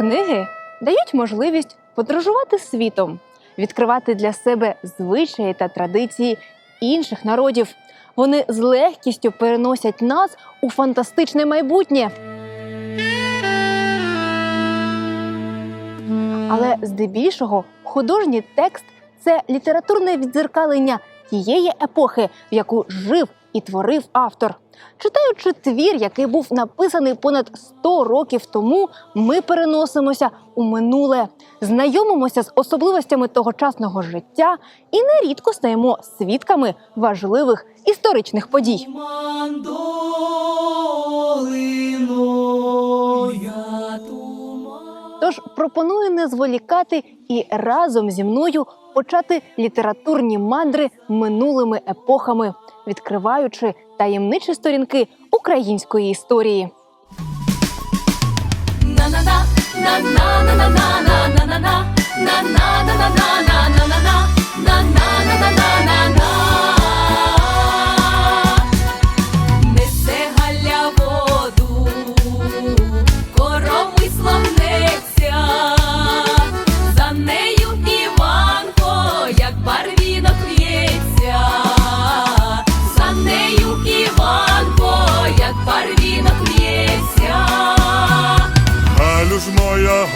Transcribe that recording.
Книги дають можливість подорожувати світом, відкривати для себе звичаї та традиції інших народів. Вони з легкістю переносять нас у фантастичне майбутнє. Але здебільшого художній текст це літературне віддзеркалення тієї епохи, в яку жив і творив автор. Читаючи твір, який був написаний понад 100 років тому, ми переносимося у минуле, знайомимося з особливостями тогочасного життя і нерідко стаємо свідками важливих історичних подій. Тож пропоную не зволікати і разом зі мною почати літературні мандри минулими епохами, відкриваючи таємничі сторінки української історії.